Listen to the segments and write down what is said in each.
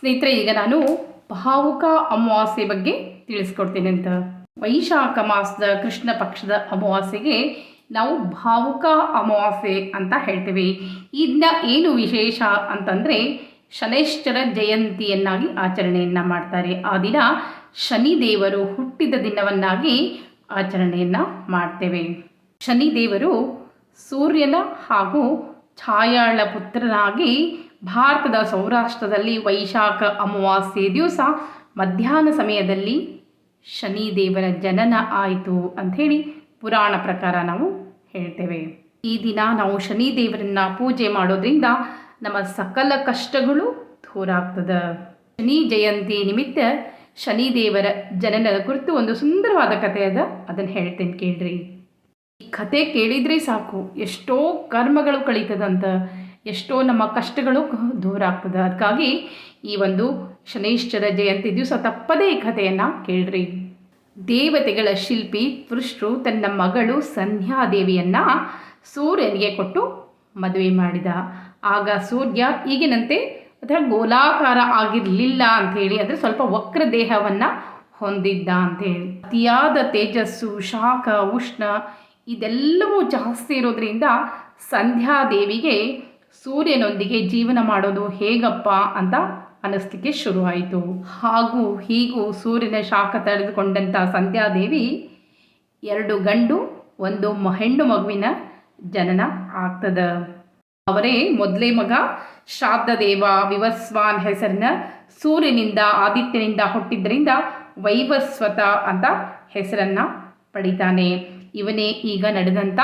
ಸ್ನೇಹಿತರೆ, ಈಗ ನಾನು ಭಾವುಕ ಅಮಾವಾಸ್ಯೆ ಬಗ್ಗೆ ತಿಳಿಸ್ಕೊಡ್ತೀನಿ ಅಂತ. ವೈಶಾಖ ಮಾಸದ ಕೃಷ್ಣ ಪಕ್ಷದ ಅಮಾವಾಸ್ಯೆಗೆ ನಾವು ಭಾವುಕ ಅಮಾವಾಸ್ಯೆ ಅಂತ ಹೇಳ್ತೀವಿ. ಇದನ್ನ ಏನು ವಿಶೇಷ ಅಂತಂದರೆ, ಶನೈಶ್ಚರ ಜಯಂತಿಯನ್ನಾಗಿ ಆಚರಣೆಯನ್ನು ಮಾಡ್ತಾರೆ. ಆ ದಿನ ಶನಿದೇವರು ಹುಟ್ಟಿದ ದಿನವನ್ನಾಗಿ ಆಚರಣೆಯನ್ನು ಮಾಡ್ತೇವೆ. ಶನಿದೇವರು ಸೂರ್ಯನ ಹಾಗೂ ಛಾಯಾಳ ಪುತ್ರನಾಗಿ ಭಾರತದ ಸೌರಾಷ್ಟ್ರದಲ್ಲಿ ವೈಶಾಖ ಅಮಾವಾಸ್ಯೆ ದಿವಸ ಮಧ್ಯಾಹ್ನ ಸಮಯದಲ್ಲಿ ಶನಿದೇವರ ಜನನ ಆಯಿತು ಅಂಥೇಳಿ ಪುರಾಣ ಪ್ರಕಾರ ನಾವು ಹೇಳ್ತೇವೆ. ಈ ದಿನ ನಾವು ಶನಿದೇವರನ್ನ ಪೂಜೆ ಮಾಡೋದ್ರಿಂದ ನಮ್ಮ ಸಕಲ ಕಷ್ಟಗಳು ದೂರ ಆಗ್ತದೆ ಶನಿ ಜಯಂತಿ ನಿಮಿತ್ತ ಶನಿದೇವರ ಜನನದ ಕುರಿತು ಒಂದು ಸುಂದರವಾದ ಕಥೆ ಅದ, ಅದನ್ನು ಹೇಳ್ತೇನೆ ಕೇಳ್ರಿ. ಈ ಕತೆ ಕೇಳಿದರೆ ಸಾಕು, ಎಷ್ಟೋ ಕರ್ಮಗಳು ಕಳೀತದಂತ ಎಷ್ಟೋ ನಮ್ಮ ಕಷ್ಟಗಳು ದೂರ ಆಗ್ತದೆ. ಅದಕ್ಕಾಗಿ ಈ ಒಂದು ಶನೈಶ್ಚರ ಜಯಂತಿ ದಿವಸ ತಪ್ಪದೇ ಈ ಕಥೆಯನ್ನು ಕೇಳ್ರಿ. ದೇವತೆಗಳ ಶಿಲ್ಪಿ ಪುರುಷರು ತನ್ನ ಮಗಳು ಸಂಧ್ಯಾದೇವಿಯನ್ನು ಸೂರ್ಯನಿಗೆ ಕೊಟ್ಟು ಮದುವೆ ಮಾಡಿದ. ಆಗ ಸೂರ್ಯ ಈಗಿನಂತೆ ಅದರ ಗೋಲಾಕಾರ ಆಗಿರಲಿಲ್ಲ ಅಂಥೇಳಿ ಅಂದರೆ ಸ್ವಲ್ಪ ವಕ್ರ ದೇಹವನ್ನು ಹೊಂದಿದ್ದ ಅಂಥೇಳಿ. ಅತಿಯಾದ ತೇಜಸ್ಸು, ಶಾಖ, ಉಷ್ಣ ಇದೆಲ್ಲವೂ ಜಾಸ್ತಿ ಇರೋದ್ರಿಂದ ಸಂಧ್ಯಾದೇವಿಗೆ ಸೂರ್ಯನೊಂದಿಗೆ ಜೀವನ ಮಾಡೋದು ಹೇಗಪ್ಪ ಅಂತ ಅನಿಸ್ಲಿಕ್ಕೆ ಶುರುವಾಯಿತು. ಹಾಗೂ ಹೀಗೂ ಸೂರ್ಯನ ಶಾಖ ತಡೆದುಕೊಂಡಂಥ ಸಂಧ್ಯಾದೇವಿ ಎರಡು ಗಂಡು, ಒಂದು ಹೆಣ್ಣು ಮಗುವಿನ ಜನನ ಆಗ್ತದ. ಅವರೇ ಮೊದಲೇ ಮಗ ಶ್ರಾದ್ದದೇವ ವಿವಸ್ವಾನ್ ಹೆಸರಿನ ಸೂರ್ಯನಿಂದ ಆದಿತ್ಯನಿಂದ ಹುಟ್ಟಿದ್ದರಿಂದ ವೈವಸ್ವತ ಅಂತ ಹೆಸರನ್ನು ಪಡಿತಾನೆ. ಇವನೇ ಈಗ ನಡೆದಂಥ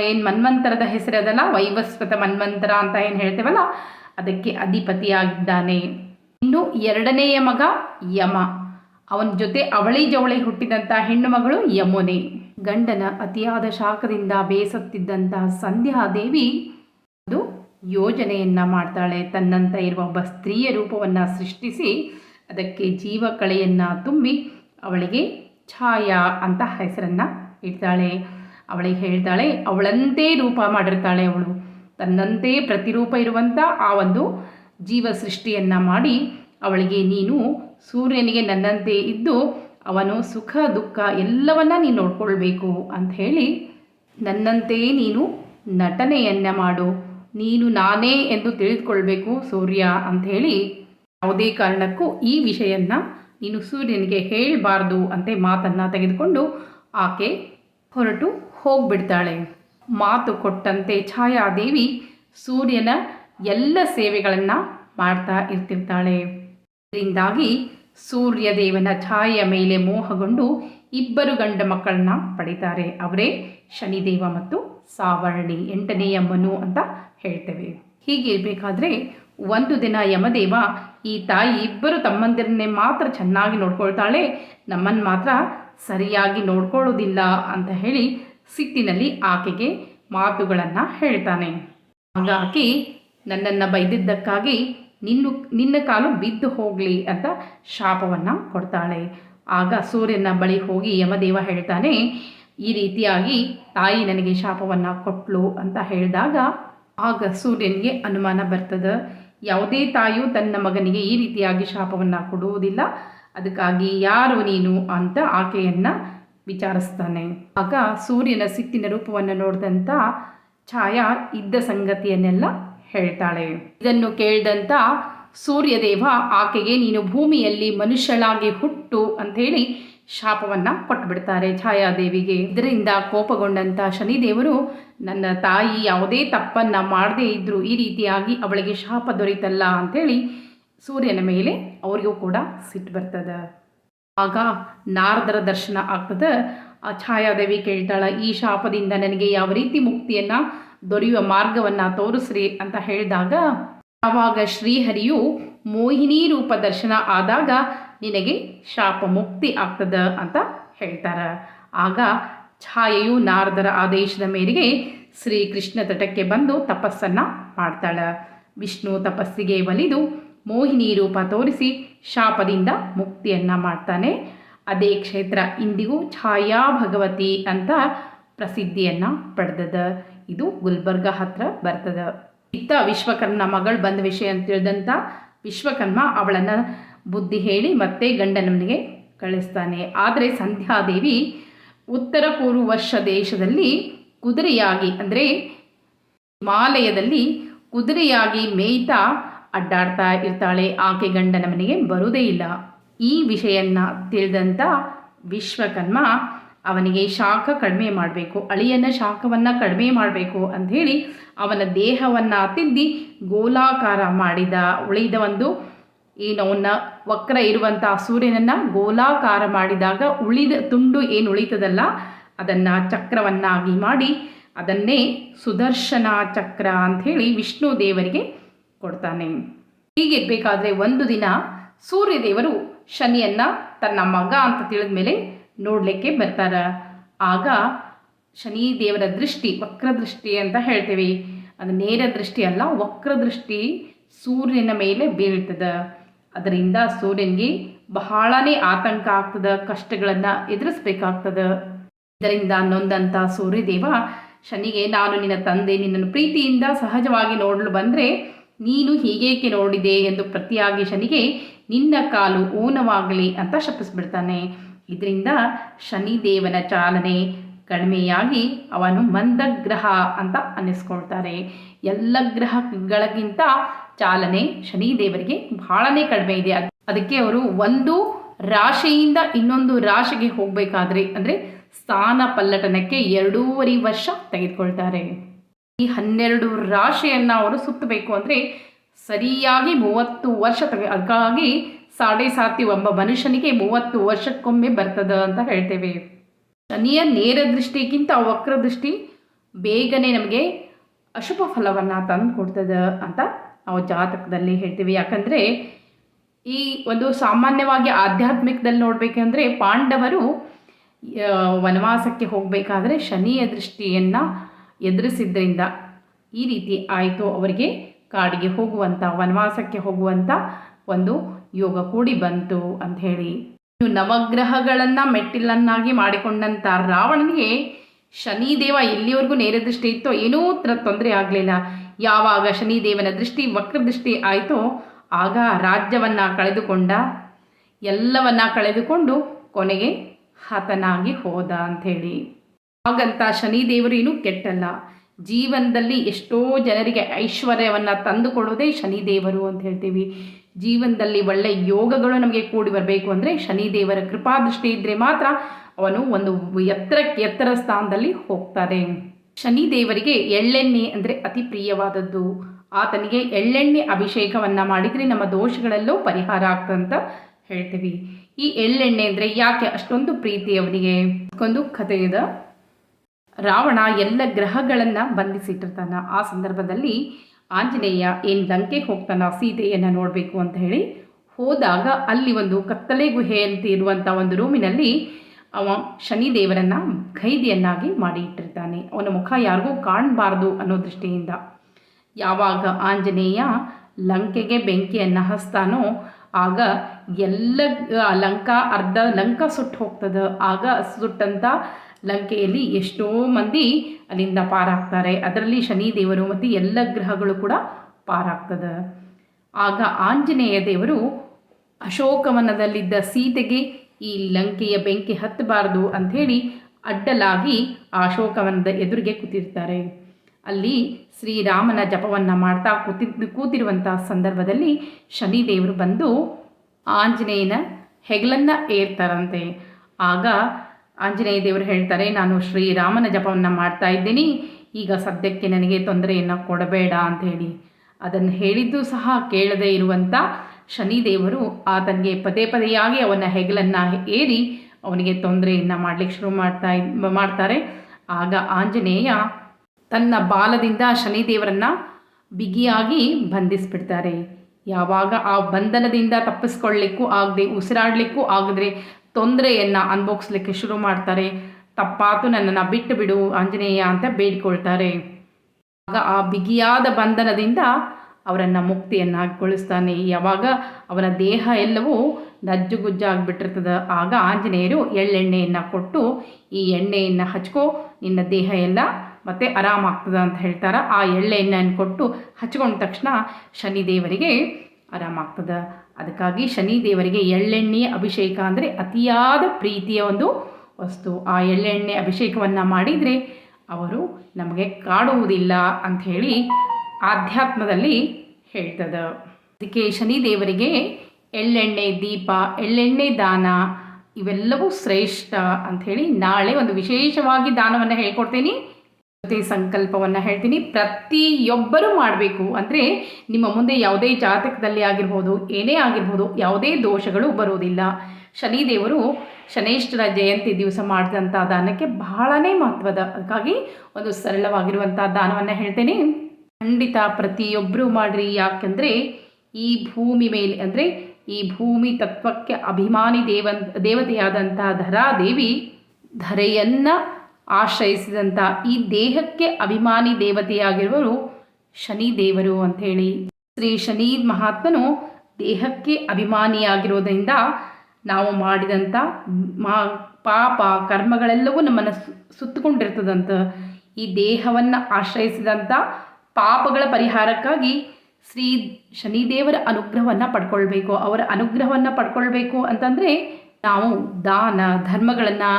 ಏನು ಮನ್ವಂತರದ ಹೆಸರದಲ್ಲ ವೈವಸ್ವತ ಮನ್ವಂತರ ಅಂತ ಏನು ಹೇಳ್ತೇವಲ್ಲ? ಅದಕ್ಕೆ ಅಧಿಪತಿಯಾಗಿದ್ದಾನೆ. ಇನ್ನು ಎರಡನೆಯ ಮಗ ಯಮ. ಅವನ ಜೊತೆ ಅವಳಿ ಜವಳಿ ಹುಟ್ಟಿದಂಥ ಹೆಣ್ಣು ಮಗಳು ಯಮುನೆ. ಗಂಡನ ಅತಿಯಾದ ಶಾಖದಿಂದ ಬೇಸತ್ತಿದ್ದಂತಹ ಸಂಧ್ಯಾದೇವಿ ಒಂದು ಯೋಜನೆಯನ್ನು ಮಾಡ್ತಾಳೆ. ತನ್ನಂತ ಇರುವ ಒಬ್ಬ ಸ್ತ್ರೀಯ ರೂಪವನ್ನು ಸೃಷ್ಟಿಸಿ ಅದಕ್ಕೆ ಜೀವಕಳೆಯನ್ನು ತುಂಬಿ ಅವಳಿಗೆ ಛಾಯಾ ಅಂತ ಹೆಸರನ್ನು ಇಡ್ತಾಳೆ. ಅವಳಿಗೆ ಹೇಳ್ತಾಳೆ, ಅವಳಂತೆ ರೂಪ ಮಾಡಿರ್ತಾಳೆ ಅವಳು. ತನ್ನಂತೆ ಪ್ರತಿರೂಪ ಇರುವಂಥ ಆ ಒಂದು ಜೀವ ಸೃಷ್ಟಿಯನ್ನು ಮಾಡಿ ಅವಳಿಗೆ ನೀನು ಸೂರ್ಯನಿಗೆ ನನ್ನಂತೆ ಇದ್ದು ಅವನು ಸುಖ, ದುಃಖ ಎಲ್ಲವನ್ನ ನೀನು ನೋಡ್ಕೊಳ್ಬೇಕು ಅಂತ ಹೇಳಿ ನನ್ನಂತೆಯೇ ನೀನು ನಟನೆಯನ್ನು ಮಾಡು. ನೀನು ನಾನೇ ಎಂದು ತಿಳಿದುಕೊಳ್ಬೇಕು ಸೂರ್ಯ ಅಂತ ಹೇಳಿ ಯಾವುದೇ ಕಾರಣಕ್ಕೂ ಈ ವಿಷಯನ್ನ ನೀನು ಸೂರ್ಯನಿಗೆ ಹೇಳಬಾರ್ದು ಅಂತ ಮಾತನ್ನು ತೆಗೆದುಕೊಂಡು ಆಕೆ ಹೊರಟು ಹೋಗ್ಬಿಡ್ತಾಳೆ. ಮಾತು ಕೊಟ್ಟಂತೆ ಛಾಯಾದೇವಿ ಸೂರ್ಯನ ಎಲ್ಲ ಸೇವೆಗಳನ್ನು ಮಾಡ್ತಾ ಇರ್ತಿರ್ತಾಳೆ. ಇದರಿಂದಾಗಿ ಸೂರ್ಯದೇವನ ಛಾಯೆಯ ಮೇಲೆ ಮೋಹಗೊಂಡು ಇಬ್ಬರು ಗಂಡ ಮಕ್ಕಳನ್ನ ಪಡಿತಾರೆ. ಅವರೇ ಶನಿದೇವ ಮತ್ತು ಸಾವರ್ಣಿ, ಎಂಟನೆಯ ಮನು ಅಂತ ಹೇಳ್ತೇವೆ. ಹೀಗಿರಬೇಕಾದ್ರೆ ಒಂದು ದಿನ ಯಮದೇವ ಈ ತಾಯಿ ಇಬ್ಬರು ತಮ್ಮಂದಿರನ್ನೇ ಮಾತ್ರ ಚೆನ್ನಾಗಿ ನೋಡ್ಕೊಳ್ತಾಳೆ ನಮ್ಮನ್ನು ಮಾತ್ರ ಸರಿಯಾಗಿ ನೋಡ್ಕೊಳ್ಳೋದಿಲ್ಲ ಅಂತ ಹೇಳಿ ಸಿಟ್ಟಿನಲ್ಲಿ ಆಕೆಗೆ ಮಾತುಗಳನ್ನು ಹೇಳ್ತಾನೆ. ಆಗ ಆಕೆ ನನ್ನನ್ನು ಬೈದಿದ್ದಕ್ಕಾಗಿ ನಿನ್ನ ನಿನ್ನ ಕಾಲು ಬಿದ್ದು ಹೋಗಲಿ ಅಂತ ಶಾಪವನ್ನು ಕೊಡ್ತಾಳೆ. ಆಗ ಸೂರ್ಯನ ಬಳಿ ಹೋಗಿ ಯಮದೇವ ಹೇಳ್ತಾನೆ, ಈ ರೀತಿಯಾಗಿ ತಾಯಿ ನನಗೆ ಶಾಪವನ್ನು ಕೊಟ್ಟಳು ಅಂತ ಹೇಳಿದಾಗ ಆಗ ಸೂರ್ಯನಿಗೆ ಅನುಮಾನ ಬರ್ತದೆ. ಯಾವುದೇ ತಾಯಿಯು ತನ್ನ ಮಗನಿಗೆ ಈ ರೀತಿಯಾಗಿ ಶಾಪವನ್ನು ಕೊಡುವುದಿಲ್ಲ. ಅದಕ್ಕಾಗಿ ಯಾರು ನೀನು ಅಂತ ಆಕೆಯನ್ನು ವಿಚಾರಿಸ್ತಾನೆ. ಆಗ ಸೂರ್ಯನ ಸಿಟ್ಟಿನ ರೂಪವನ್ನು ನೋಡಿದಂಥ ಛಾಯಾ ಇದ್ದ ಸಂಗತಿಯನ್ನೆಲ್ಲ ಹೇಳ್ತಾಳೆ. ಇದನ್ನು ಕೇಳಿದಂಥ ಸೂರ್ಯದೇವ ಆಕೆಗೆ, ನೀನು ಭೂಮಿಯಲ್ಲಿ ಮನುಷ್ಯಳಾಗಿ ಹುಟ್ಟು ಅಂಥೇಳಿ ಶಾಪವನ್ನು ಕೊಟ್ಬಿಡ್ತಾರೆ ಛಾಯಾದೇವಿಗೆ. ಇದರಿಂದ ಕೋಪಗೊಂಡಂಥ ಶನಿದೇವರು, ನನ್ನ ತಾಯಿ ಯಾವುದೇ ತಪ್ಪನ್ನು ಮಾಡದೇ ಇದ್ದರೂ ಈ ರೀತಿಯಾಗಿ ಅವಳಿಗೆ ಶಾಪ ದೊರೀತಲ್ಲ ಅಂಥೇಳಿ ಸೂರ್ಯನ ಮೇಲೆ ಅವರಿಗೂ ಕೂಡ ಸಿಟ್ಟು ಬರ್ತದೆ. ಆಗ ನಾರದರ ದರ್ಶನ ಆಗ್ತದೆ. ಆ ಛಾಯಾದೇವಿ ಕೇಳ್ತಾಳೆ, ಈ ಶಾಪದಿಂದ ನನಗೆ ಯಾವ ರೀತಿ ಮುಕ್ತಿಯನ್ನು ದೊರೆಯುವ ಮಾರ್ಗವನ್ನು ತೋರಿಸ್ರಿ ಅಂತ ಹೇಳಿದಾಗ ಆವಾಗ ಶ್ರೀಹರಿಯು ಮೋಹಿನಿ ರೂಪ ದರ್ಶನ ಆದಾಗ ನಿನಗೆ ಶಾಪ ಮುಕ್ತಿ ಆಗ್ತದ ಅಂತ ಹೇಳ್ತಾರೆ. ಆಗ ಛಾಯೆಯು ನಾರದರ ಆದೇಶದ ಮೇರೆಗೆ ಶ್ರೀಕೃಷ್ಣ ತಟಕ್ಕೆ ಬಂದು ತಪಸ್ಸನ್ನು ಮಾಡ್ತಾಳೆ. ವಿಷ್ಣು ತಪಸ್ಸಿಗೆ ಒಲಿದು ಮೋಹಿನಿ ರೂಪ ತೋರಿಸಿ ಶಾಪದಿಂದ ಮುಕ್ತಿಯನ್ನು ಮಾಡ್ತಾನೆ. ಅದೇ ಕ್ಷೇತ್ರ ಇಂದಿಗೂ ಛಾಯಾ ಭಗವತಿ ಅಂತ ಪ್ರಸಿದ್ಧಿಯನ್ನು ಪಡೆದದ. ಇದು ಗುಲ್ಬರ್ಗ ಹತ್ರ ಬರ್ತದ. ಇತ್ತ ವಿಶ್ವಕರ್ಮನ ಮಗಳು ಬಂದ ವಿಷಯ ಅಂತ ತಿಳಿದಂಥ ವಿಶ್ವಕರ್ಮ ಅವಳನ್ನು ಬುದ್ಧಿ ಹೇಳಿ ಮತ್ತೆ ಗಂಡನವನಿಗೆ ಕಳಿಸ್ತಾನೆ. ಆದರೆ ಸಂಧ್ಯಾದೇವಿ ಉತ್ತರ ಪೂರ್ವ ವರ್ಷ ದೇಶದಲ್ಲಿ ಕುದುರೆಯಾಗಿ ಅಂದರೆ ಹಿಮಾಲಯದಲ್ಲಿ ಕುದುರೆಯಾಗಿ ಮೇಯ್ತಾ ಅಡ್ಡಾಡ್ತಾ ಇರ್ತಾಳೆ ಆಕೆ ಗಂಡನ ಮನೆಗೆ ಬರುವುದೇ ಇಲ್ಲ. ಈ ವಿಷಯನ್ನ ತಿಳಿದಂಥ ವಿಶ್ವಕರ್ಮ ಅವನಿಗೆ ಶಾಖ ಕಡಿಮೆ ಮಾಡಬೇಕು. ಅಳಿಯನ ಶಾಖವನ್ನು ಕಡಿಮೆ ಮಾಡಬೇಕು ಅಂಥೇಳಿ ಅವನ ದೇಹವನ್ನು ತಿದ್ದಿ ಗೋಲಾಕಾರ ಮಾಡಿದ ಉಳಿದ ಒಂದು ಏನು ವಕ್ರ ಇರುವಂಥ ಸೂರ್ಯನನ್ನು ಗೋಲಾಕಾರ ಮಾಡಿದಾಗ ಉಳಿದ ತುಂಡು ಏನು ಉಳಿತದಲ್ಲ ಅದನ್ನು ಚಕ್ರವನ್ನಾಗಿ ಮಾಡಿ ಅದನ್ನೇ ಸುದರ್ಶನ ಚಕ್ರ ಅಂಥೇಳಿ ವಿಷ್ಣು ದೇವರಿಗೆ ಕೊಡ್ತಾನೆ. ಹೀಗಿರಬೇಕಾದ್ರೆ ಒಂದು ದಿನ ಸೂರ್ಯದೇವರು ಶನಿಯನ್ನು ತನ್ನ ಮಗ ಅಂತ ತಿಳಿದ ಮೇಲೆ ನೋಡಲಿಕ್ಕೆ ಬರ್ತಾರೆ. ಆಗ ಶನಿ ದೇವರ ದೃಷ್ಟಿ ವಕ್ರದೃಷ್ಟಿ ಅಂತ ಹೇಳ್ತೇವೆ. ಅದು ನೇರ ದೃಷ್ಟಿ ಅಲ್ಲ, ವಕ್ರದೃಷ್ಟಿ ಸೂರ್ಯನ ಮೇಲೆ ಬೀಳ್ತದೆ. ಅದರಿಂದ ಸೂರ್ಯನಿಗೆ ಬಹಳನೇ ಆತಂಕ ಆಗ್ತದೆ, ಕಷ್ಟಗಳನ್ನು ಎದುರಿಸ್ಬೇಕಾಗ್ತದೆ. ಇದರಿಂದ ನೊಂದಂಥ ಸೂರ್ಯದೇವ, ಶನಿಗೆ ನಾನು ನಿನ್ನ ತಂದೆ, ನಿನ್ನನ್ನು ಪ್ರೀತಿಯಿಂದ ಸಹಜವಾಗಿ ನೋಡಲು ಬಂದರೆ ನೀನು ಹೀಗೇಕೆ ನೋಡಿದೆ ಎಂದು ಪ್ರತಿಯಾಗಿ ಶನಿಗೆ, ನಿನ್ನ ಕಾಲು ಊನವಾಗಲಿ ಅಂತ ಶಪಿಸ್ಬಿಡ್ತಾನೆ. ಇದರಿಂದ ಶನಿದೇವನ ಚಾಲನೆ ಕಡಿಮೆಯಾಗಿ ಅವನು ಮಂದಗ್ರಹ ಅಂತ ಅನ್ನಿಸ್ಕೊಳ್ತಾರೆ. ಎಲ್ಲ ಗ್ರಹಗಳಿಗಿಂತ ಚಾಲನೆ ಶನಿದೇವರಿಗೆ ಬಹಳನೇ ಕಡಿಮೆ ಇದೆ. ಅದ್- ಅದಕ್ಕೆ ಅವರು ಒಂದು ರಾಶಿಯಿಂದ ಇನ್ನೊಂದು ರಾಶಿಗೆ ಹೋಗಬೇಕಾದ್ರೆ, ಅಂದರೆ ಸ್ಥಾನ ಪಲ್ಲಟನಕ್ಕೆ ಎರಡೂವರೆ ವರ್ಷ ತೆಗೆದುಕೊಳ್ತಾರೆ. ಈ ಹನ್ನೆರಡು ರಾಶಿಯನ್ನು ಅವರು ಸುತ್ತಬೇಕು ಅಂದರೆ ಸರಿಯಾಗಿ ಮೂವತ್ತು ವರ್ಷ ತಗ ಅದಕ್ಕಾಗಿ ಸಾಡೆ ಸಾತಿ ಒಬ್ಬ ಮನುಷ್ಯನಿಗೆ ಮೂವತ್ತು ವರ್ಷಕ್ಕೊಮ್ಮೆ ಬರ್ತದ ಅಂತ ಹೇಳ್ತೇವೆ. ಶನಿಯ ನೇರ ದೃಷ್ಟಿಗಿಂತ ವಕ್ರ ದೃಷ್ಟಿ ಬೇಗನೆ ನಮಗೆ ಅಶುಭ ಫಲವನ್ನು ತಂದು ಕೊಡ್ತದೆ ಅಂತ ನಾವು ಜಾತಕದಲ್ಲಿ ಹೇಳ್ತೀವಿ. ಯಾಕಂದರೆ ಈ ಒಂದು ಸಾಮಾನ್ಯವಾಗಿ ಆಧ್ಯಾತ್ಮಿಕದಲ್ಲಿ ನೋಡಬೇಕಂದ್ರೆ ಪಾಂಡವರು ವನವಾಸಕ್ಕೆ ಹೋಗಬೇಕಾದ್ರೆ ಶನಿಯ ದೃಷ್ಟಿಯನ್ನು ಎದುರಿಸಿದ್ರಿಂದ ಈ ರೀತಿ ಆಯಿತು. ಅವರಿಗೆ ಕಾಡಿಗೆ ಹೋಗುವಂಥ ವನವಾಸಕ್ಕೆ ಹೋಗುವಂಥ ಒಂದು ಯೋಗ ಕೂಡಿ ಬಂತು ಅಂತ ಹೇಳಿ. ನವಗ್ರಹಗಳನ್ನು ಮೆಟ್ಟಿಲನ್ನಾಗಿ ಮಾಡಿಕೊಂಡಂಥ ರಾವಣನಿಗೆ ಶನಿದೇವ ಎಲ್ಲಿವರೆಗೂ ನೇರ ದೃಷ್ಟಿ ಇತ್ತೋ ಏನೂ ತೊಂದರೆ ಆಗಲಿಲ್ಲ. ಯಾವಾಗ ಶನಿದೇವನ ದೃಷ್ಟಿ ವಕ್ರದೃಷ್ಟಿ ಆಯಿತೋ ಆಗ ರಾಜ್ಯವನ್ನು ಕಳೆದುಕೊಂಡ, ಎಲ್ಲವನ್ನ ಕಳೆದುಕೊಂಡು ಕೊನೆಗೆ ಹತನಾಗಿ ಹೋದ ಅಂಥೇಳಿ ಹಾಗಂತ ಶನಿದೇವರು ಏನೂ ಕೆಟ್ಟಲ್ಲ. ಜೀವನದಲ್ಲಿ ಎಷ್ಟೋ ಜನರಿಗೆ ಐಶ್ವರ್ಯವನ್ನು ತಂದುಕೊಡೋದೇ ಶನಿದೇವರು ಅಂತ ಹೇಳ್ತೀವಿ. ಜೀವನದಲ್ಲಿ ಒಳ್ಳೆ ಯೋಗಗಳು ನಮಗೆ ಕೂಡಿ ಬರಬೇಕು ಅಂದರೆ ಶನಿದೇವರ ಕೃಪಾದೃಷ್ಟಿ ಇದ್ದರೆ ಮಾತ್ರ ಅವನು ಒಂದು ಎತ್ತರಕ್ಕೆ ಎತ್ತರ ಸ್ಥಾನದಲ್ಲಿ ಹೋಗ್ತಾರೆ ಶನಿದೇವರಿಗೆ ಎಳ್ಳೆಣ್ಣೆ ಅಂದರೆ ಅತಿ ಪ್ರಿಯವಾದದ್ದು. ಆತನಿಗೆ ಎಳ್ಳೆಣ್ಣೆ ಅಭಿಷೇಕವನ್ನು ಮಾಡಿದರೆ ನಮ್ಮ ದೋಷಗಳಲ್ಲೂ ಪರಿಹಾರ ಆಗ್ತದಂತ ಹೇಳ್ತೀವಿ. ಈ ಎಳ್ಳೆಣ್ಣೆ ಅಂದರೆ ಯಾಕೆ ಅಷ್ಟೊಂದು ಪ್ರೀತಿ ಅವನಿಗೆ? ಒಂದು ಇದೆ ರಾವಣ ಎಲ್ಲ ಗ್ರಹಗಳನ್ನು ಬಂಧಿಸಿಟ್ಟಿರ್ತಾನ. ಆ ಸಂದರ್ಭದಲ್ಲಿ ಆಂಜನೇಯ ಏನು ಲಂಕೆಗೆ ಹೋಗ್ತಾನ ಸೀತೆಯನ್ನು ನೋಡಬೇಕು ಅಂತ ಹೇಳಿ ಹೋದಾಗ ಅಲ್ಲಿ ಒಂದು ಕತ್ತಲೆ ಗುಹೆ ಅಂತ ಇರುವಂಥ ಒಂದು ರೂಮಿನಲ್ಲಿ ಅವ ಶನಿದೇವರನ್ನು ಖೈದಿಯನ್ನಾಗಿ ಮಾಡಿ ಇಟ್ಟಿರ್ತಾನೆ. ಅವನ ಮುಖ ಯಾರಿಗೂ ಕಾಣಬಾರ್ದು ಅನ್ನೋ ದೃಷ್ಟಿಯಿಂದ. ಯಾವಾಗ ಆಂಜನೇಯ ಲಂಕೆಗೆ ಬೆಂಕಿಯನ್ನು ಹಸ್ತಾನೋ ಆಗ ಎಲ್ಲ ಲಂಕಾ ಅರ್ಧ ಲಂಕಾ ಸುಟ್ಟು ಹೋಗ್ತದೆ. ಆಗ ಸುಟ್ಟಂಥ ಲಂಕೆಯಲ್ಲಿ ಎಷ್ಟೋ ಮಂದಿ ಅಲ್ಲಿಂದ ಪಾರಾಗ್ತಾರೆ. ಅದರಲ್ಲಿ ಶನಿ ದೇವರು ಮತ್ತು ಎಲ್ಲ ಗ್ರಹಗಳು ಕೂಡ ಪಾರಾಗ್ತದೆ. ಆಗ ಆಂಜನೇಯ ದೇವರು ಅಶೋಕವನದಲ್ಲಿದ್ದ ಸೀತೆಗೆ ಈ ಲಂಕೆಯ ಬೆಂಕಿ ಹತ್ತಬಾರದು ಅಂಥೇಳಿ ಅಡ್ಡಲಾಗಿ ಆ ಅಶೋಕವನದ ಎದುರಿಗೆ ಕೂತಿರ್ತಾರೆ. ಅಲ್ಲಿ ಶ್ರೀರಾಮನ ಜಪವನ್ನು ಮಾಡ್ತಾ ಕೂತಿ ಕೂತಿರುವಂಥ ಸಂದರ್ಭದಲ್ಲಿ ಶನಿದೇವರು ಬಂದು ಆಂಜನೇಯನ ಹೆಗಲನ್ನು ಏರ್ತಾರಂತೆ. ಆಗ ಆಂಜನೇಯ ದೇವರು ಹೇಳ್ತಾರೆ, ನಾನು ಶ್ರೀರಾಮನ ಜಪವನ್ನು ಮಾಡ್ತಾ ಇದ್ದೀನಿ, ಈಗ ಸದ್ಯಕ್ಕೆ ನನಗೆ ತೊಂದರೆಯನ್ನು ಕೊಡಬೇಡ ಅಂತ ಹೇಳಿ. ಅದನ್ನು ಹೇಳಿದ್ದು ಸಹ ಕೇಳದೇ ಇರುವಂಥ ಶನಿದೇವರು ಆತನಿಗೆ ಪದೇ ಪದೆಯಾಗಿ ಅವನ ಹೆಗಲನ್ನು ಏರಿ ಅವನಿಗೆ ತೊಂದರೆಯನ್ನು ಮಾಡಲಿಕ್ಕೆ ಶುರು ಮಾಡ್ತಾ ಮಾಡ್ತಾರೆ. ಆಗ ಆಂಜನೇಯ ತನ್ನ ಬಾಲದಿಂದ ಶನಿದೇವರನ್ನು ಬಿಗಿಯಾಗಿ ಬಂಧಿಸಿಬಿಡ್ತಾರೆ. ಯಾವಾಗ ಆ ಬಂಧನದಿಂದ ತಪ್ಪಿಸ್ಕೊಳ್ಳಿಕ್ಕೂ ಆಗದೆ ಉಸಿರಾಡಲಿಕ್ಕೂ ಆಗದ್ರೆ ತೊಂದರೆಯನ್ನು ಅನುಭವಿಸ್ಲಿಕ್ಕೆ ಶುರು ಮಾಡ್ತಾರೆ. ತಪ್ಪಾತು ನನ್ನನ್ನು ಬಿಟ್ಟು ಬಿಡು ಆಂಜನೇಯ ಅಂತ ಬೇಡಿಕೊಳ್ತಾರೆ. ಆಗ ಆ ಬಿಗಿಯಾದ ಬಂಧನದಿಂದ ಅವರನ್ನು ಮುಕ್ತಿಯನ್ನಾಗಿಗೊಳಿಸ್ತಾನೆ. ಯಾವಾಗ ಅವನ ದೇಹ ಎಲ್ಲವೂ ನಜ್ಜುಗುಜ್ಜಾಗಿಬಿಟ್ಟಿರ್ತದೆ, ಆಗ ಆಂಜನೇಯರು ಎಳ್ಳೆಣ್ಣೆಯನ್ನು ಕೊಟ್ಟು ಈ ಎಣ್ಣೆಯನ್ನು ಹಚ್ಕೋ, ನಿನ್ನ ದೇಹ ಎಲ್ಲ ಮತ್ತೆ ಆರಾಮಾಗ್ತದೆ ಅಂತ ಹೇಳ್ತಾರೆ. ಆ ಎಳ್ಳೆಣ್ಣೆಯನ್ನು ಕೊಟ್ಟು ಹಚ್ಕೊಂಡ ತಕ್ಷಣ ಶನಿದೇವರಿಗೆ ಆರಾಮಾಗ್ತದೆ. ಅದಕ್ಕಾಗಿ ಶನಿ ದೇವರಿಗೆ ಎಳ್ಳೆಣ್ಣೆಯ ಅಭಿಷೇಕ ಅಂದರೆ ಅತಿಯಾದ ಪ್ರೀತಿಯ ಒಂದು ವಸ್ತು. ಆ ಎಳ್ಳೆಣ್ಣೆ ಅಭಿಷೇಕವನ್ನು ಮಾಡಿದರೆ ಅವರು ನಮಗೆ ಕಾಡುವುದಿಲ್ಲ ಅಂಥೇಳಿ ಆಧ್ಯಾತ್ಮದಲ್ಲಿ ಹೇಳ್ತದ. ಅದಕ್ಕೆ ಶನಿ ದೇವರಿಗೆ ಎಳ್ಳೆಣ್ಣೆ, ದೀಪ, ಎಳ್ಳೆಣ್ಣೆ ದಾನ ಇವೆಲ್ಲವೂ ಶ್ರೇಷ್ಠ ಅಂಥೇಳಿ ನಾಳೆ ಒಂದು ವಿಶೇಷವಾಗಿ ದಾನವನ್ನು ಹೇಳ್ಕೊಡ್ತೀನಿ. ಜೊತೆ ಸಂಕಲ್ಪವನ್ನು ಹೇಳ್ತೀನಿ. ಪ್ರತಿಯೊಬ್ಬರೂ ಮಾಡಬೇಕು ಅಂದರೆ ನಿಮ್ಮ ಮುಂದೆ ಯಾವುದೇ ಜಾತಕದಲ್ಲಿ ಆಗಿರ್ಬೋದು, ಏನೇ ಆಗಿರ್ಬೋದು, ಯಾವುದೇ ದೋಷಗಳು ಬರುವುದಿಲ್ಲ. ಶನಿದೇವರು ಶನೇಶ್ವರ ಜಯಂತಿ ದಿವಸ ಮಾಡಿದಂಥ ದಾನಕ್ಕೆ ಬಹಳನೇ ಮಹತ್ವದ, ಅದಕ್ಕಾಗಿ ಒಂದು ಸರಳವಾಗಿರುವಂಥ ದಾನವನ್ನು ಹೇಳ್ತೇನೆ. ಖಂಡಿತ ಪ್ರತಿಯೊಬ್ಬರೂ ಮಾಡಿರಿ. ಯಾಕೆಂದರೆ ಈ ಭೂಮಿ ಮೇಲೆ, ಅಂದರೆ ಈ ಭೂಮಿ ತತ್ವಕ್ಕೆ ಅಭಿಮಾನಿ ದೇವ ದೇವತೆಯಾದಂಥ ಧರಾದೇವಿ ಧರೆಯನ್ನು ಆಶ್ರಯಿಸಿದಂಥ ಈ ದೇಹಕ್ಕೆ ಅಭಿಮಾನಿ ದೇವತೆಯಾಗಿರುವರು ಶನಿ ದೇವರು ಅಂಥೇಳಿ. ಶ್ರೀ ಶನಿ ಮಹಾತ್ಮನು ದೇಹಕ್ಕೆ ಅಭಿಮಾನಿಯಾಗಿರೋದರಿಂದ ನಾವು ಮಾಡಿದಂಥ ಮಾ, ಪಾಪ ಕರ್ಮಗಳೆಲ್ಲವೂ ನಮ್ಮನ್ನು ಸುತ್ತಕೊಂಡಿರ್ತದಂತ ಈ ದೇಹವನ್ನು ಆಶ್ರಯಿಸಿದಂಥ ಪಾಪಗಳ ಪರಿಹಾರಕ್ಕಾಗಿ ಶ್ರೀ ಶನಿದೇವರ ಅನುಗ್ರಹವನ್ನು ಪಡ್ಕೊಳ್ಬೇಕು. ಅವರ ಅನುಗ್ರಹವನ್ನು ಪಡ್ಕೊಳ್ಬೇಕು ಅಂತಂದರೆ ನಾವು ದಾನ, ಧರ್ಮಗಳನ್ನು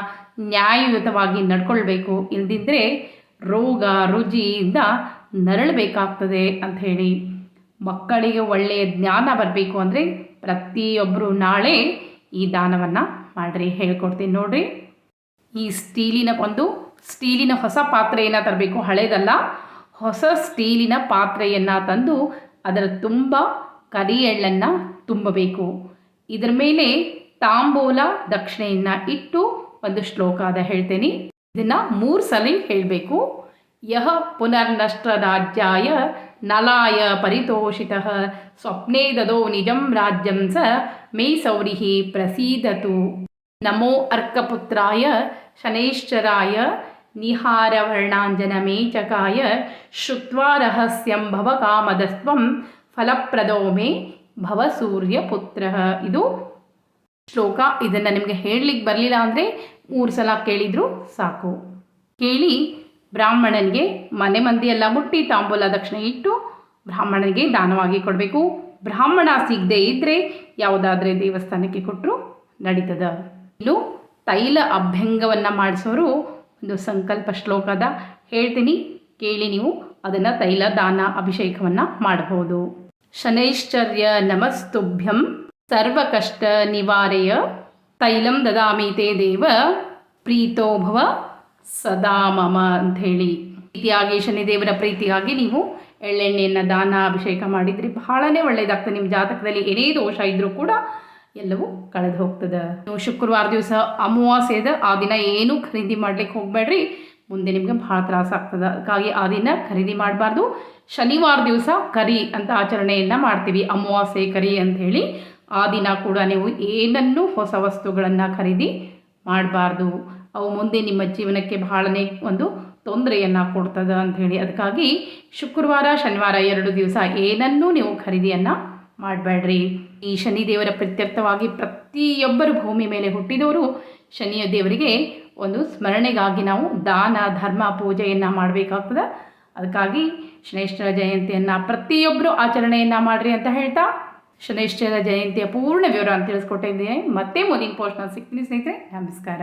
ನ್ಯಾಯಯುತವಾಗಿ ನಡ್ಕೊಳ್ಬೇಕು ಇಲ್ದಿದ್ದರೆ ರೋಗ ರುಜಿಯಿಂದ ನರಳಬೇಕಾಗ್ತದೆ ಅಂತ ಹೇಳಿ. ಮಕ್ಕಳಿಗೆ ಒಳ್ಳೆಯ ಜ್ಞಾನ ಬರಬೇಕು ಅಂದರೆ ಪ್ರತಿಯೊಬ್ಬರು ನಾಳೆ ಈ ದಾನವನ್ನು ಮಾಡಿರಿ ಹೇಳ್ಕೊಡ್ತೀನಿ ನೋಡಿರಿ. ಈ ಸ್ಟೀಲಿನ ಒಂದು ಸ್ಟೀಲಿನ ಹೊಸ ಪಾತ್ರೆಯನ್ನು ತರಬೇಕು, ಹಳೇದಲ್ಲ. ಹೊಸ ಸ್ಟೀಲಿನ ಪಾತ್ರೆಯನ್ನು ತಂದು ಅದರ ತುಂಬ ಕರಿ ಎಳ್ಳನ್ನು ತುಂಬಬೇಕು. ಇದರ ಮೇಲೆ ತಾಂಬೂಲ ದಕ್ಷಿಣೆಯನ್ನು ಇಟ್ಟು ಒಂದು ಶ್ಲೋಕ ಅದ ಹೇಳ್ತೇನೆ. ಇದನ್ನು ಮೂರು ಸಲ ಹೇಳಬೇಕು. ಯಹ ಪುನರ್ನಷ್ಟ ರಾಜ್ಯಾಯ ನಲಾಯ ಪರಿತೋಷಿತ ಸ್ವಪ್ನೇ ದದೋ ನಿಜಂ ರಾಜ್ಯಂ ಸ ಮೇ ಸೌರಿಹಿ ಪ್ರಸೀದತು. ನಮೋ ಅರ್ಕಪುತ್ರಾಯ ಶನೈಶ್ಚರಾಯ ನಿಹಾರವರ್ಣಾಂಜನ ಮೇಚಕಾಯ ಶ್ರುತ್ವಾ ರಹಸ್ಯಂ ಭವಕಾಮದಸ್ತ್ವಂ ಫಲಪ್ರದೋ ಮೇ ಭವ ಸೂರ್ಯಪುತ್ರ. ಇದು ಶ್ಲೋಕ ಇದನ್ನು ನಿಮಗೆ ಹೇಳಲಿಕ್ಕೆ ಬರಲಿಲ್ಲ ಅಂದರೆ ಮೂರು ಸಲ ಕೇಳಿದರೂ ಸಾಕು. ಕೇಳಿ ಬ್ರಾಹ್ಮಣನಿಗೆ ಮನೆ ಮಂದಿಯೆಲ್ಲ ಮುಟ್ಟಿ ತಾಂಬೂಲ ದಕ್ಷಿಣ ಇಟ್ಟು ಬ್ರಾಹ್ಮಣನಿಗೆ ದಾನವಾಗಿ ಕೊಡಬೇಕು. ಬ್ರಾಹ್ಮಣ ಸಿಗದೆ ಇದ್ದರೆ ಯಾವುದಾದ್ರೆ ದೇವಸ್ಥಾನಕ್ಕೆ ಕೊಟ್ಟರು ನಡೀತದ. ಇನ್ನು ತೈಲ ಅಭ್ಯಂಗವನ್ನು ಮಾಡಿಸೋರು ಒಂದು ಸಂಕಲ್ಪ ಶ್ಲೋಕದ ಹೇಳ್ತೀನಿ. ಕೇಳಿ ನೀವು ಅದನ್ನು ತೈಲ ದಾನ ಅಭಿಷೇಕವನ್ನು ಮಾಡಬಹುದು ಶನೈಶ್ಚರ್ಯ ನಮಸ್ತುಭ್ಯಂ ಸರ್ವಕಷ್ಟ ನಿವಾರೆಯ ತೈಲಂ ದದಾಮಿ ತೇ ದೇವ ಪ್ರೀತೋಭವ ಸದಾ ಮಮ ಅಂಥೇಳಿ. ಪ್ರೀತಿಯಾಗಿ ಶನಿದೇವರ ಪ್ರೀತಿಯಾಗಿ ನೀವು ಎಳ್ಳೆಣ್ಣೆಯನ್ನು, ದಾನ, ಅಭಿಷೇಕ ಮಾಡಿದರೆ ಬಹಳನೇ ಒಳ್ಳೆಯದಾಗ್ತದೆ ನಿಮ್ಮ ಜಾತಕದಲ್ಲಿ ಏನೇ ದೋಷ ಇದ್ದರೂ ಕೂಡ ಎಲ್ಲವೂ ಕಳೆದು ಹೋಗ್ತದೆ. ನೀವು ಶುಕ್ರವಾರ ದಿವಸ ಅಮಾವಾಸ್ಯದ ಆ ದಿನ ಏನೂ ಖರೀದಿ ಮಾಡ್ಲಿಕ್ಕೆ ಹೋಗಬೇಡ್ರಿ. ಮುಂದೆ ನಿಮಗೆ ಭಾಳ ತ್ರಾಸ ಆಗ್ತದೆ. ಅದಕ್ಕಾಗಿ ಆ ದಿನ ಖರೀದಿ ಮಾಡಬಾರ್ದು. ಶನಿವಾರ ದಿವಸ ಕರಿ ಅಂತ ಆಚರಣೆಯನ್ನು ಮಾಡ್ತೀವಿ. ಅಮಾವಾಸ್ಯೆ ಕರಿ ಅಂತ ಹೇಳಿ ಆ ದಿನ ಕೂಡ ನೀವು ಏನನ್ನೂ ಹೊಸ ವಸ್ತುಗಳನ್ನು ಖರೀದಿ ಮಾಡಬಾರ್ದು. ಅವು ಮುಂದೆ ನಿಮ್ಮ ಜೀವನಕ್ಕೆ ಬಹಳನೇ ಒಂದು ತೊಂದರೆಯನ್ನು ಕೊಡ್ತದೆ ಅಂಥೇಳಿ ಅದಕ್ಕಾಗಿ ಶುಕ್ರವಾರ, ಶನಿವಾರ ಎರಡು ದಿವಸ ಏನನ್ನೂ ನೀವು ಖರೀದಿಯನ್ನು ಮಾಡಬೇಡ್ರಿ ಈ ಶನಿ ದೇವರ ಪ್ರತ್ಯರ್ಥವಾಗಿ ಪ್ರತಿಯೊಬ್ಬರು ಭೂಮಿ ಮೇಲೆ ಹುಟ್ಟಿದವರು ಶನಿಯ ದೇವರಿಗೆ ಒಂದು ಸ್ಮರಣೆಗಾಗಿ ನಾವು ದಾನ, ಧರ್ಮ, ಪೂಜೆಯನ್ನು ಮಾಡಬೇಕಾಗ್ತದೆ. ಅದಕ್ಕಾಗಿ ಶನೇಶ್ವರ ಜಯಂತಿಯನ್ನು ಪ್ರತಿಯೊಬ್ಬರು ಆಚರಣೆಯನ್ನು ಮಾಡಿರಿ ಅಂತ ಹೇಳ್ತಾ ಶನೇಶ್ವರ ಜಯಂತಿಯ ಪೂರ್ಣ ವಿವರ ಅಂತ ತಿಳಿಸ್ಕೊಟ್ಟಿದ್ದೀನಿ. ಮತ್ತೆ ಮುಂದಿನ ಪೋಸ್ಟ್ನಲ್ಲಿ ಸಿಗ್ತೀನಿ ಸ್ನೇಹಿತರೆ. ನಮಸ್ಕಾರ.